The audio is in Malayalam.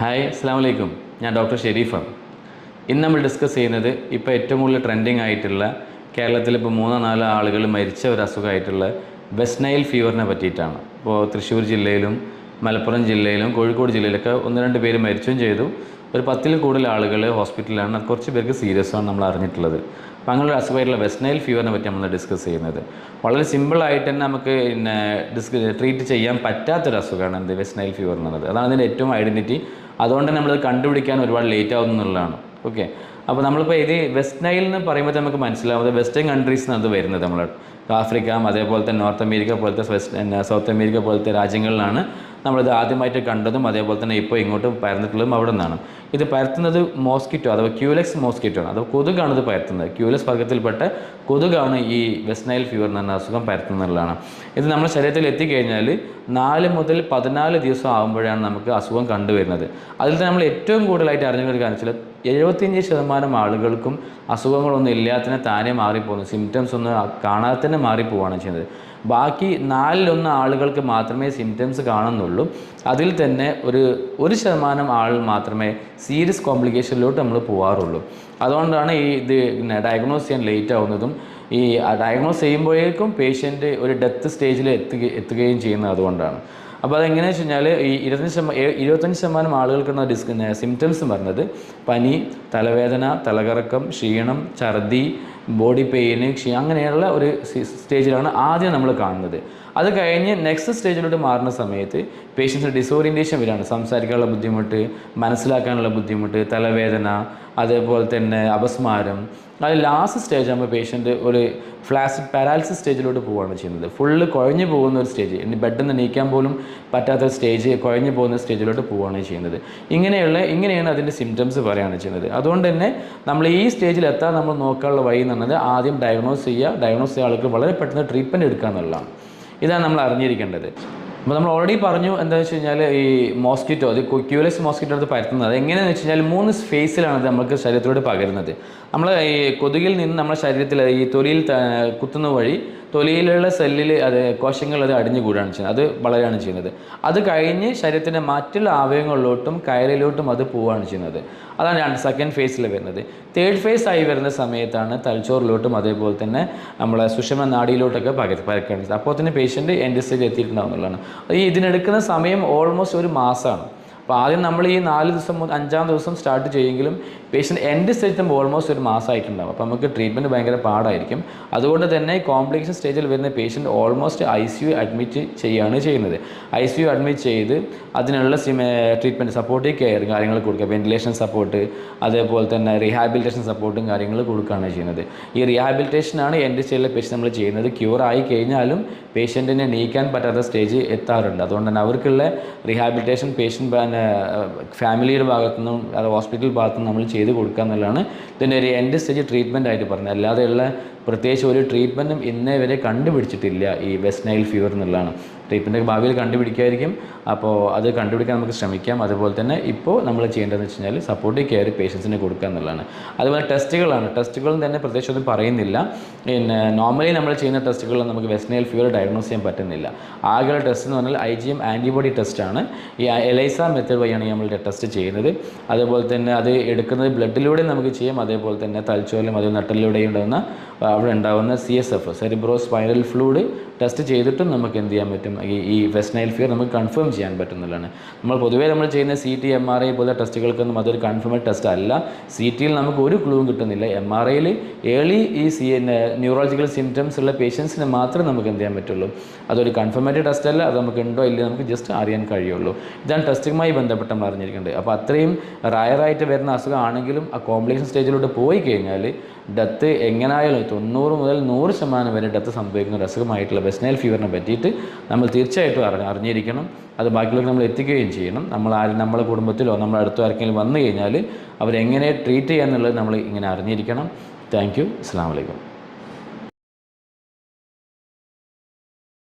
ഹായ് അസ്സാം വലൈക്കും ഞാൻ ഡോക്ടർ ഷെരീഫാണ് ഇന്ന് നമ്മൾ ഡിസ്കസ് ചെയ്യുന്നത് ഇപ്പോൾ ഏറ്റവും കൂടുതൽ ട്രെൻഡിങ് ആയിട്ടുള്ള കേരളത്തിൽ ഇപ്പോൾ മൂന്നോ നാലോ ആളുകൾ മരിച്ച ഒരു അസുഖമായിട്ടുള്ള വെസ്റ്റ് ഫീവറിനെ പറ്റിയിട്ടാണ്. ഇപ്പോൾ തൃശ്ശൂർ ജില്ലയിലും മലപ്പുറം ജില്ലയിലും കോഴിക്കോട് ജില്ലയിലൊക്കെ ഒന്ന് രണ്ട് പേര് മരിച്ചും ചെയ്തു. ഒരു പത്തിൽ കൂടുതൽ ആളുകൾ ഹോസ്പിറ്റലിലാണ് കുറച്ച് പേർക്ക് സീരിയസ് ആണ് നമ്മൾ അറിഞ്ഞിട്ടുള്ളത്. അപ്പോൾ അങ്ങനെ ഒരു അസുഖമായിട്ടുള്ള വെസ്റ്റ് നൈൽ ഫീവറിനെ പറ്റി നമ്മൾ ഡിസ്കസ് ചെയ്യുന്നത്. വളരെ സിമ്പിളായിട്ട് തന്നെ നമുക്ക് പിന്നെ ഡിസ്ക ട്രീറ്റ് ചെയ്യാൻ പറ്റാത്തൊരു അസുഖമാണ് എന്ത് വെസ്റ്റ് നൈൽ ഫീവർ എന്നുള്ളത് അതാണ് അതിന്റെ ഏറ്റവും ഐഡന്റിറ്റി അതുകൊണ്ട് നമ്മളത് കണ്ടുപിടിക്കാൻ ഒരുപാട് ലേറ്റ് ആവുന്നു എന്നുള്ളതാണ് ഓക്കെ അപ്പോൾ നമ്മളിപ്പോൾ ഇത് വെസ്റ്റ് നൈൽ എന്ന് പറയുമ്പോൾ നമുക്ക് മനസ്സിലാവും. അത് വെസ്റ്റേൺ കൺട്രീസ് നിന്നത് വരുന്നത് നമ്മൾ ആഫ്രിക്ക അതേപോലെ തന്നെ നോർത്ത് അമേരിക്ക പോലത്തെ വെസ്റ്റ് സൗത്ത് അമേരിക്ക പോലത്തെ രാജ്യങ്ങളിലാണ് നമ്മളിത് ആദ്യമായിട്ട് കണ്ടതും അതേപോലെ തന്നെ ഇപ്പോൾ ഇങ്ങോട്ട് പരന്നിട്ടുള്ളതും അവിടെ നിന്നാണ്. ഇത് പരത്തുന്നത് മോസ്കിറ്റോ അഥവാ ക്യൂലെക്സ് മോസ്കിറ്റോ ആണ്. അഥവാ കൊതുകാണ് ഇത് പരത്തുന്നത്. ക്യൂലെക്സ് വർഗത്തിൽപ്പെട്ട കൊതുകാണ് ഈ വെസ്റ്റ് നൈൽ ഫീവർ എന്ന അസുഖം പരത്തുന്നതിലാണ് ഇത് നമ്മുടെ ശരീരത്തിൽ എത്തിക്കഴിഞ്ഞാൽ നാല് മുതൽ പതിനാല് ദിവസം ആകുമ്പോഴാണ് നമുക്ക് അസുഖം കണ്ടുവരുന്നത്. അതിൽ തന്നെ നമ്മൾ ഏറ്റവും കൂടുതലായിട്ട് അറിഞ്ഞൊരു കാര്യം വെച്ചാൽ എഴുപത്തിയഞ്ച് ശതമാനം ആളുകൾക്കും അസുഖങ്ങളൊന്നും ഇല്ലാത്തതിനെ താനേ മാറിപ്പോകുന്നു സിംറ്റംസ് ഒന്നും കാണാതെ തന്നെ മാറിപ്പോവാണ് ചെയ്യുന്നത്. ബാക്കി നാലിലൊന്ന് ആളുകൾക്ക് മാത്രമേ സിംറ്റംസ് കാണുന്നുള്ളൂ. അതിൽ തന്നെ ഒരു ഒരു ശതമാനം ആൾ മാത്രമേ സീരിയസ് കോംപ്ലിക്കേഷനിലോട്ട് നമ്മൾ പോകാറുള്ളൂ അതുകൊണ്ടാണ് ഈ ഇത് ഡയഗ്നോസ് ചെയ്യാൻ ലേറ്റ് ആവുന്നതും ഈ ഡയഗ്നോസ് ചെയ്യുമ്പോഴേക്കും പേഷ്യന്റ് ഒരു ഡെത്ത് സ്റ്റേജിൽ എത്തുക എത്തുകയും ചെയ്യുന്നത് അതുകൊണ്ടാണ്. അപ്പോൾ അതെങ്ങനെയാണെന്ന് വെച്ച് കഴിഞ്ഞാൽ ഈ ഇരുപത്തഞ്ച് ശതമാനം ഇരുപത്തഞ്ച് ശതമാനം ആളുകൾക്കുള്ള ഡിസ്ക് സിംറ്റംസ് പറഞ്ഞത്. പനി തലവേദന തലകറക്കം ക്ഷീണം ഛർദി ബോഡി പെയിന് ക്ഷീ അങ്ങനെയുള്ള ഒരു സ്റ്റേജിലാണ് ആദ്യം നമ്മൾ കാണുന്നത്. അത് കഴിഞ്ഞ് നെക്സ്റ്റ് സ്റ്റേജിലോട്ട് മാറുന്ന സമയത്ത് പേഷ്യൻസ് ഡിസോറിയന്റേഷൻ വരികയാണ്. സംസാരിക്കാനുള്ള ബുദ്ധിമുട്ട് മനസ്സിലാക്കാനുള്ള ബുദ്ധിമുട്ട് തലവേദന അതേപോലെ തന്നെ അപസ്മാരം. അത് ലാസ്റ്റ് സ്റ്റേജ് ആകുമ്പോൾ പേഷ്യന്റ് ഒരു ഫ്ലാസിഡ് പാരാലിസിസ് സ്റ്റേജിലോട്ട് പോവുകയാണ് ചെയ്യുന്നത്. ഫുള്ള് കുഴഞ്ഞു പോകുന്ന ഒരു സ്റ്റേജ് ഇനി ബെഡിൽ നിന്ന് നീക്കാൻ പോലും പറ്റാത്ത സ്റ്റേജ് കുഴഞ്ഞു പോകുന്ന സ്റ്റേജിലോട്ട് പോവുകയാണ് ചെയ്യുന്നത്. ഇങ്ങനെയുള്ള ഇങ്ങനെയാണ് അതിന്റെ സിംറ്റംസ് പറയുകയാണ് ചെയ്യുന്നത്. അതുകൊണ്ട് തന്നെ നമ്മൾ ഈ സ്റ്റേജിൽ എത്താൻ നമ്മൾ നോക്കാനുള്ള വഴി എന്ന് ആദ്യം ഡയഗ്നോസ് ചെയ്യുക ഡയഗ്നോസ് ചെയ്യുക ആൾക്ക് വളരെ പെട്ടെന്ന് ട്രീറ്റ്മെന്റ് എടുക്കുക എന്നുള്ളതാണ്. ഇതാണ് നമ്മൾ അറിഞ്ഞിരിക്കേണ്ടത്. അപ്പോൾ നമ്മൾ ഓൾറെഡി പറഞ്ഞു എന്താണെന്ന് വെച്ച് കഴിഞ്ഞാൽ ഈ മോസ്കിറ്റോ അത് ക്യൂലസ് മോസ്കിറ്റോ അത് പരത്തുന്നത്. എങ്ങനെയാണെന്ന് വെച്ച് കഴിഞ്ഞാൽ മൂന്ന് ഫേസിലാണ് അത് നമുക്ക് ശരീരത്തിലൂടെ പകരുന്നത്. നമ്മൾ ഈ കൊതുകിൽ നിന്ന് നമ്മുടെ ശരീരത്തിൽ ഈ തൊലിയിൽ കുത്തുന്ന വഴി തൊലിയിലുള്ള സെല്ലിൽ അത് കോശങ്ങൾ അത് അടിഞ്ഞുകൂടാണ് ചെയ്യുന്നത്. അത് വളരുകയാണ് ചെയ്യുന്നത്. അത് കഴിഞ്ഞ് ശരീരത്തിന്റെ മറ്റുള്ള അവയവങ്ങളിലോട്ടും കയറിലോട്ടും അത് പോവുകയാണ് ചെയ്യുന്നത്. അതാണ് സെക്കൻഡ് ഫേസിൽ വരുന്നത്. തേർഡ് ഫേസ് ആയി വരുന്ന സമയത്താണ് തലച്ചോറിലോട്ടും അതേപോലെ തന്നെ നമ്മളെ സുഷമ നാടിയിലോട്ടൊക്കെ പക പരക്കുകയാണ് അപ്പോൾ തന്നെ പേഷ്യന്റ് എന്റെ സ്റ്റേജ് എത്തിയിട്ടുണ്ടാവുന്നതാണ്. ഈ ഇതിനെടുക്കുന്ന സമയം ഓൾമോസ്റ്റ് ഒരു മാസമാണ്. അപ്പോൾ ആദ്യം നമ്മൾ ഈ നാല് ദിവസം മുതൽ അഞ്ചാം ദിവസം സ്റ്റാർട്ട് ചെയ്യുമെങ്കിലും പേഷ്യന്റ് എൻഡ് സ്റ്റേജ് ഓൾമോസ്റ്റ് ഒരു മാസമായിട്ടുണ്ടാവും. അപ്പോൾ നമുക്ക് ട്രീറ്റ്മെന്റ് ഭയങ്കര പാടായിരിക്കും. അതുകൊണ്ട് തന്നെ കോംപ്ലിക്കേഷൻ സ്റ്റേജിൽ വരുന്ന patient almost I C U admit ചെയ്യുകയാണ് ചെയ്യുന്നത്. ഐ സി യു അഡ്മിറ്റ് ചെയ്ത് അതിനുള്ള ട്രീറ്റ്മെന്റ് സപ്പോർട്ടീവ് കെയർ കാര്യങ്ങൾ കൊടുക്കുക. വെന്റിലേഷൻ സപ്പോർട്ട് അതേപോലെ തന്നെ റീഹാബിലിറ്റേഷൻ സപ്പോർട്ടും കാര്യങ്ങൾ കൊടുക്കുകയാണ് ചെയ്യുന്നത്. ഈ റീഹാബിലിറ്റേഷനാണ് എന്റെ സ്റ്റേജിലെ പേഷ്യന്റ് നമ്മൾ ചെയ്യുന്നത്. ക്യൂർ ആയി കഴിഞ്ഞാലും പേഷ്യന്റിനെ നീക്കാൻ പറ്റാത്ത സ്റ്റേജ് എത്താറുണ്ട്. അതുകൊണ്ട് തന്നെ അവർക്കുള്ള റീഹാബിലിറ്റേഷൻ പേഷ്യന്റ് ഫാമിലിയുടെ ഭാഗത്തുനിന്നും അത് ഹോസ്പിറ്റൽ ഭാഗത്തുനിന്നും നമ്മൾ ചെയ്ത് കൊടുക്കുക എന്നുള്ളതാണ് ഇതിന്റെ ഒരു എൻഡ് സ്റ്റേജ് ട്രീറ്റ്മെന്റ് ആയിട്ട് പറഞ്ഞത്. അല്ലാതെയുള്ള പ്രത്യേകിച്ച് ഒരു ട്രീറ്റ്മെന്റും ഇന്നേ വരെ കണ്ടുപിടിച്ചിട്ടില്ല ഈ വെസ്റ്റ് നൈൽ ഫീവർ എന്നുള്ളതാണ്. ട്രീറ്റ്മെന്റ് ഭാവിയിൽ കണ്ടുപിടിക്കായിരിക്കും. അപ്പോൾ അത് കണ്ടുപിടിക്കാൻ നമുക്ക് ശ്രമിക്കാം. അതുപോലെ തന്നെ ഇപ്പോൾ നമ്മൾ ചെയ്യേണ്ടതെന്ന് വെച്ച് കഴിഞ്ഞാൽ സപ്പോർട്ടീവ് കെയർ പേഷ്യൻസിന് കൊടുക്കുക എന്നുള്ളതാണ്. അതുപോലെ ടെസ്റ്റുകളാണ്. ടെസ്റ്റുകളും തന്നെ പ്രത്യേകിച്ച് ഒന്നും പറയുന്നില്ല. പിന്നെ നോർമലി നമ്മൾ ചെയ്യുന്ന ടെസ്റ്റുകളിൽ നമുക്ക് വെസ്നൈൽ നൈൽ ഫീവർ ഡയഗ്നോസ് ചെയ്യാൻ പറ്റുന്നില്ല. ആകെയുള്ള ടെസ്റ്റ് എന്ന് പറഞ്ഞാൽ ഐ ജി എം ആന്റിബോഡി ടെസ്റ്റാണ് ഈ എലൈസ മെത്തേഡ് വഴിയാണ് നമ്മൾ ടെസ്റ്റ് ചെയ്യുന്നത്. അതുപോലെ തന്നെ അത് എടുക്കുന്നത് ബ്ലഡിലൂടെ നമുക്ക് ചെയ്യാം. അതേപോലെ തന്നെ തലച്ചോറിലും അതുപോലെ നട്ടലിലൂടെ ഉണ്ടാകുന്ന അവിടെ ഉണ്ടാകുന്ന C S F cerebro spinal fluid test ചെയ്തിട്ടും നമുക്ക് എന്ത് ചെയ്യാൻ പറ്റും? ഈ വെസ്റ്റ് നൈൽ ഫിയർ നമുക്ക് കൺഫേം ചെയ്യാൻ പറ്റുന്നതാണ് നമ്മൾ പൊതുവേ നമ്മൾ ചെയ്യുന്ന C T M R I പോലെ ടെസ്റ്റുകൾക്കൊന്നും അതൊരു കൺഫേംഡ് ടെസ്റ്റ് അല്ല. സി ടിയിൽ നമുക്ക് ഒരു ക്ലൂവും കിട്ടുന്നില്ല. എം ആർ ഐയിൽ ഏർലി ഈ സി ന്യൂറോളജിക്കൽ സിംറ്റംസ് ഉള്ള പേഷ്യൻസിന് മാത്രമേ നമുക്ക് എന്ത് ചെയ്യാൻ പറ്റുള്ളൂ. അതൊരു കൺഫേംഡ് ടെസ്റ്റ് അല്ല. അത് നമുക്ക് ഉണ്ടോ ഇല്ലയോ നമുക്ക് ജസ്റ്റ് അറിയാൻ കഴിയുള്ളൂ. ഇതാണ് ടെസ്റ്റുമായി ബന്ധപ്പെട്ട് നമ്മൾ അറിഞ്ഞിരിക്കേണ്ടത്. അപ്പോൾ അത്രയും റയറായിട്ട് വരുന്ന അസുഖമാണെങ്കിലും ആ കോംപ്ലിക്കേഷൻ സ്റ്റേജിലോട്ട് പോയി കഴിഞ്ഞാൽ ഡെത്ത് എങ്ങനെയായാലും തൊണ്ണൂറ് മുതൽ നൂറ് ശതമാനം വരെ ഡെത്ത് സംഭവിക്കുന്ന ഒരു അസുഖമായിട്ടുള്ള വെസ്നൈൽ ഫീവറിനെ പറ്റിയിട്ട് നമ്മൾ തീർച്ചയായിട്ടും അറിഞ്ഞ അറിഞ്ഞിരിക്കണം. അത് ബാക്കിയുള്ളവർക്ക് നമ്മൾ എത്തിക്കുകയും ചെയ്യണം. നമ്മൾ ആരും നമ്മുടെ കുടുംബത്തിലോ നമ്മുടെ അടുത്തോ ആർക്കെങ്കിലും വന്നു കഴിഞ്ഞാൽ അവരെങ്ങനെ ട്രീറ്റ് ചെയ്യാന്നുള്ളത് നമ്മൾ ഇങ്ങനെ അറിഞ്ഞിരിക്കണം. താങ്ക് യു അസ്സാം വലൈക്കും